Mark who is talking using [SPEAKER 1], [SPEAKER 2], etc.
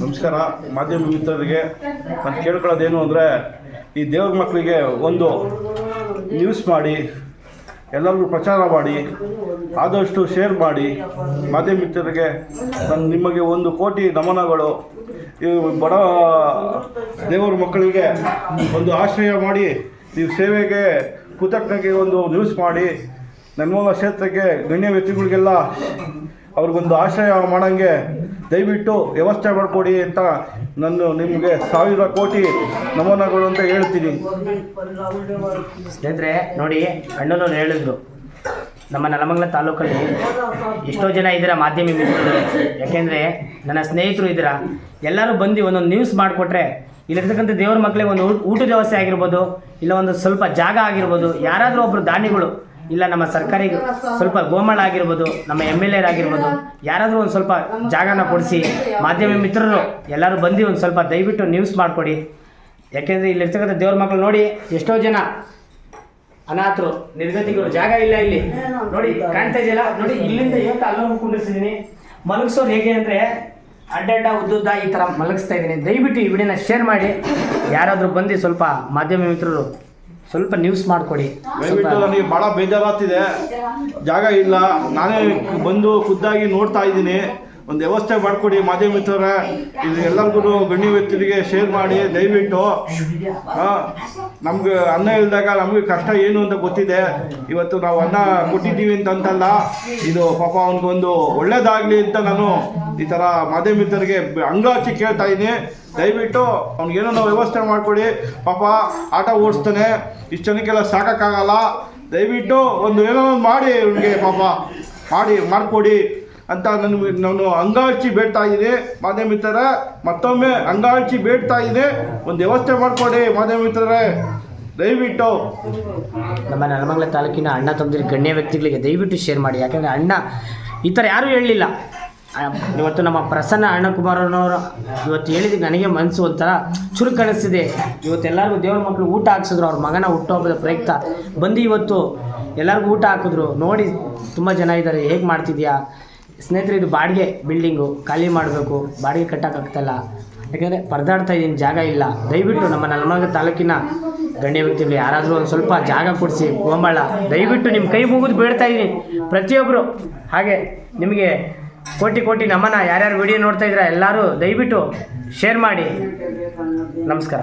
[SPEAKER 1] ನಮಸ್ಕಾರ. ಮಾಧ್ಯಮ ಮಿತ್ರರಿಗೆ ನಾನು ಕೇಳ್ಕೊಳ್ಳೋದೇನು ಅಂದರೆ ಈ ದೇವ್ರ ಮಕ್ಕಳಿಗೆ ಒಂದು ನ್ಯೂಸ್ ಮಾಡಿ, ಎಲ್ಲರಿಗೂ ಪ್ರಚಾರ ಮಾಡಿ, ಆದಷ್ಟು ಶೇರ್ ಮಾಡಿ, ಮಾಧ್ಯಮ ಮಿತ್ರರಿಗೆ ನಾನು ನಿಮಗೆ ಒಂದು ಕೋಟಿ ನಮನಗಳು, ಈ ಬಡ ದೇವರ ಮಕ್ಕಳಿಗೆ ಒಂದು ಆಶ್ರಯ ಮಾಡಿ, ನೀವು ಸೇವೆಗೆ ಕೃತಜ್ಞತೆಗೆ ಒಂದು ನ್ಯೂಸ್ ಮಾಡಿ, ನಮ್ಮ ಕ್ಷೇತ್ರಕ್ಕೆ ಗಣ್ಯ ವ್ಯಕ್ತಿಗಳಿಗೆಲ್ಲ ಅವ್ರಿಗೊಂದು ಆಶ್ರಯ ಮಾಡೋಂಗೆ ದಯವಿಟ್ಟು ವ್ಯವಸ್ಥೆ ಮಾಡಿಕೊಡಿ ಅಂತ ನಾನು ನಿಮಗೆ ಸಾವಿರ ಕೋಟಿ ನಮನಗಳು ಅಂತ ಹೇಳ್ತೀನಿ.
[SPEAKER 2] ಸ್ನೇಹಿತರೆ, ನೋಡಿ ಅಣ್ಣನವ್ರು ಹೇಳಿದ್ರು, ನಮ್ಮ ನೆಲಮಂಗಲ ತಾಲೂಕಲ್ಲಿ ಎಷ್ಟೋ ಜನ ಇದ್ದೀರಾ ಮಾಧ್ಯಮ ಮಿತ್ರರು. ಯಾಕೆಂದರೆ ನನ್ನ ಸ್ನೇಹಿತರು ಇದ್ದೀರಾ, ಎಲ್ಲರೂ ಬಂದು ಒಂದೊಂದು ನ್ಯೂಸ್ ಮಾಡಿಕೊಟ್ರೆ ಇಲ್ಲಿರ್ತಕ್ಕಂಥ ದೇವ್ರ ಮಕ್ಕಳಿಗೆ ಒಂದು ಊಟ- ಊಟದ ವ್ಯವಸ್ಥೆ ಆಗಿರ್ಬೋದು, ಇಲ್ಲ ಒಂದು ಸ್ವಲ್ಪ ಜಾಗ ಆಗಿರ್ಬೋದು, ಯಾರಾದರೂ ಒಬ್ಬರು ದಾನಿಗಳು ಇಲ್ಲ, ನಮ್ಮ ಸರ್ಕಾರಿ ಸ್ವಲ್ಪ ಗೋಮಳ ಆಗಿರ್ಬೋದು, ನಮ್ಮ ಎಂ ಎಲ್ ಆಗಿರ್ಬೋದು, ಯಾರಾದರೂ ಒಂದು ಸ್ವಲ್ಪ ಜಾಗನ ಕೊಡಿಸಿ, ಮಾಧ್ಯಮ ಮಿತ್ರರು ಎಲ್ಲರೂ ಬಂದು ಒಂದು ಸ್ವಲ್ಪ ದಯವಿಟ್ಟು ನ್ಯೂಸ್ ಮಾಡಿಕೊಡಿ. ಯಾಕೆಂದರೆ ಇಲ್ಲಿರ್ತಕ್ಕಂಥ ದೇವ್ರ ಮಕ್ಕಳು ನೋಡಿ, ಎಷ್ಟೋ ಜನ ಅನಾಥರು ನಿರ್ಗತಿಗಳು ಜಾಗ ಇಲ್ಲ ಇಲ್ಲಿ. ನೋಡಿ, ಕಾಣ್ತಾ ಇದೆಯಲ್ಲ, ನೋಡಿ, ಇಲ್ಲಿಂದ ಇವತ್ತು ಅಲ್ಲೋಗಿ ಕುಂಡಿಸಿದ್ದೀನಿ ಮಲಗಿಸೋರು ಹೇಗೆ ಅಂದರೆ ಅಡ್ಡಡ್ಡ ಉದ್ದುದ್ದ ಈ ಥರ ಮಲಗಿಸ್ತಾ ಇದ್ದೀನಿ. ದಯವಿಟ್ಟು ಈ ವಿಡಿಯೋನ ಶೇರ್ ಮಾಡಿ. ಯಾರಾದರೂ ಬಂದು ಸ್ವಲ್ಪ ಮಾಧ್ಯಮ ಮಿತ್ರರು ಸ್ವಲ್ಪ ನ್ಯೂಸ್ ಮಾಡಿಕೊಡಿ.
[SPEAKER 1] ದಯವಿಟ್ಟು ನನಗೆ ಭಾಳ ಬೇಜಾರಾಗ್ತಿದೆ. ಜಾಗ ಇಲ್ಲ. ನಾನೇ ಬಂದು ಖುದ್ದಾಗಿ ನೋಡ್ತಾ ಇದ್ದೀನಿ. ಒಂದು ವ್ಯವಸ್ಥೆ ಮಾಡಿಕೊಡಿ ಮಾಧ್ಯಮ ಮಿತ್ರರೇ. ಇದು ಎಲ್ಲರಿಗೂ ಗಣ್ಯ ವ್ಯಕ್ತಿಗೆ ಶೇರ್ ಮಾಡಿ, ದಯವಿಟ್ಟು. ನಮ್ಗೆ ಅನ್ನ ಇಲ್ದಾಗ ನಮಗೆ ಕಷ್ಟ ಏನು ಅಂತ ಗೊತ್ತಿದೆ. ಇವತ್ತು ನಾವು ಅನ್ನ ಕೊಟ್ಟಿದ್ದೀವಿ ಅಂತಂತಲ್ಲ, ಇದು ಪಾಪ ಅವನಿಗೊಂದು ಒಳ್ಳೇದಾಗಲಿ ಅಂತ ನಾನು ಈ ಥರ ಮಾಧ್ಯಮ ಮಿತ್ರರಿಗೆ ಅಂಗಾಚಿ ಕೇಳ್ತಾ ಇದ್ದೀನಿ. ದಯವಿಟ್ಟು ಅವ್ನಿಗೇನೋ ನಾವು ವ್ಯವಸ್ಥೆ ಮಾಡಿಕೊಡಿ. ಪಾಪ ಆಟ ಓಡಿಸ್ತಾನೆ, ಇಷ್ಟು ಜನಕ್ಕೆಲ್ಲ ಸಾಕೋಕ್ಕಾಗಲ್ಲ. ದಯವಿಟ್ಟು ಒಂದು ಏನೋ ಒಂದು ಮಾಡಿ ಅವ್ನಿಗೆ ಪಾಪ. ಮಾಡಿ, ಮಾಡಿಕೊಡಿ. ಅಂತ ನನಗೆ ನಾನು ಅಂಗಾಳ್ಚಿ ಬೇಡ್ತಾ ಮಾಧ್ಯಮ ಮಿತ್ರರ, ಮತ್ತೊಮ್ಮೆ ಅಂಗಾಳ್ಚಿ ಬೇಡ್ತಾ ಇದೆ ಒಂದು ವ್ಯವಸ್ಥೆ ಮಾಡಿಕೊಡಿ ಮಾಧ್ಯಮ ಮಿತ್ರರೇ. ದಯವಿಟ್ಟು.
[SPEAKER 2] ನಮ್ಮ ನೆಲಮಂಗಲ ತಾಲೂಕಿನ ಅಣ್ಣ ತಮ್ಮದಿರ ಗಣ್ಯ ವ್ಯಕ್ತಿಗಳಿಗೆ ದಯವಿಟ್ಟು ಶೇರ್ ಮಾಡಿ. ಯಾಕಂದರೆ ಅಣ್ಣ ಈ ಥರ ಯಾರೂ ಹೇಳಲಿಲ್ಲ. ಇವತ್ತು ನಮ್ಮ ಪ್ರಸನ್ನ ಅಣ್ಣಕುಮಾರನವರು ಇವತ್ತು ಹೇಳಿದ್ರೆ ನನಗೆ ಮನಸ್ಸು ಒಂಥರ ಇವತ್ತು ಎಲ್ಲರಿಗೂ ದೇವ್ರ ಮಕ್ಕಳು ಊಟ ಹಾಕ್ಸಿದ್ರು, ಅವ್ರ ಮಗನ ಹುಟ್ಟುಹಬ್ಬದ ಪ್ರಯುಕ್ತ. ಬಂದು ಇವತ್ತು ಎಲ್ಲರಿಗೂ ಊಟ ಹಾಕಿದ್ರು. ನೋಡಿ, ತುಂಬ ಜನ ಇದ್ದಾರೆ. ಹೇಗೆ ಮಾಡ್ತಿದ್ಯಾ? ಸ್ನೇಹಿತರೆ, ಇದು ಬಾಡಿಗೆ ಬಿಲ್ಡಿಂಗು ಖಾಲಿ ಮಾಡಬೇಕು, ಬಾಡಿಗೆ ಕಟ್ಟೋಕ್ಕಾಗ್ತಾಯಿಲ್ಲ ಯಾಕೆಂದರೆ ಪರದಾಡ್ತಾ ಇದ್ದೀನಿ, ಜಾಗ ಇಲ್ಲ. ದಯವಿಟ್ಟು ನಮ್ಮ ನೆಲಮಂಗಲ ತಾಲೂಕಿನ ಗಣ್ಯ ವ್ಯಕ್ತಿಗಳು ಯಾರಾದರೂ ಒಂದು ಸ್ವಲ್ಪ ಜಾಗ ಕೊಡಿಸಿ ಗೋಮಾಳ ದಯವಿಟ್ಟು ನಿಮ್ಮ ಕೈ ಮುಗಿದು ಬೇಡ್ತಾ ಇದ್ದೀನಿ. ಪ್ರತಿಯೊಬ್ಬರು ಹಾಗೆ ನಿಮಗೆ ಕೋಟಿ ಕೋಟಿ ನಮನ. ಯಾರ್ಯಾರು ವಿಡಿಯೋ ನೋಡ್ತಾ ಇದ್ದೀರಾ ಎಲ್ಲರೂ ದಯವಿಟ್ಟು ಶೇರ್ ಮಾಡಿ. ನಮಸ್ಕಾರ.